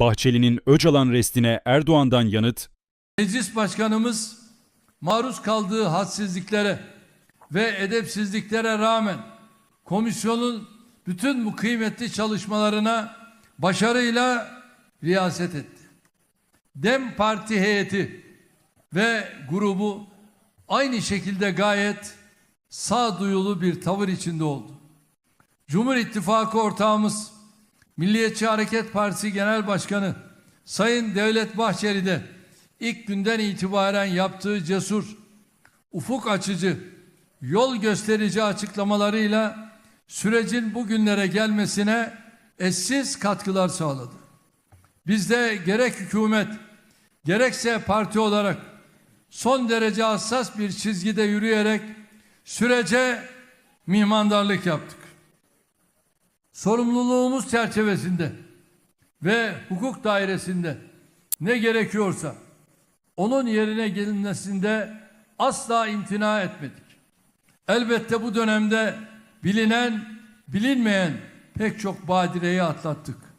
Bahçeli'nin Öcalan restine Erdoğan'dan yanıt, Meclis Başkanımız maruz kaldığı hadsizliklere ve edepsizliklere rağmen komisyonun bütün bu kıymetli çalışmalarına başarıyla riyaset etti. Dem Parti heyeti ve grubu aynı şekilde gayet sağduyulu bir tavır içinde oldu. Cumhur İttifakı ortağımız Milliyetçi Hareket Partisi Genel Başkanı Sayın Devlet Bahçeli de ilk günden itibaren yaptığı cesur, ufuk açıcı, yol gösterici açıklamalarıyla sürecin bugünlere gelmesine eşsiz katkılar sağladı. Biz de gerek hükümet gerekse parti olarak son derece hassas bir çizgide yürüyerek sürece mihmandarlık yaptık. Sorumluluğumuz çerçevesinde ve hukuk dairesinde ne gerekiyorsa onun yerine gelinmesinde asla imtina etmedik. Elbette bu dönemde bilinen, bilinmeyen pek çok badireyi atlattık.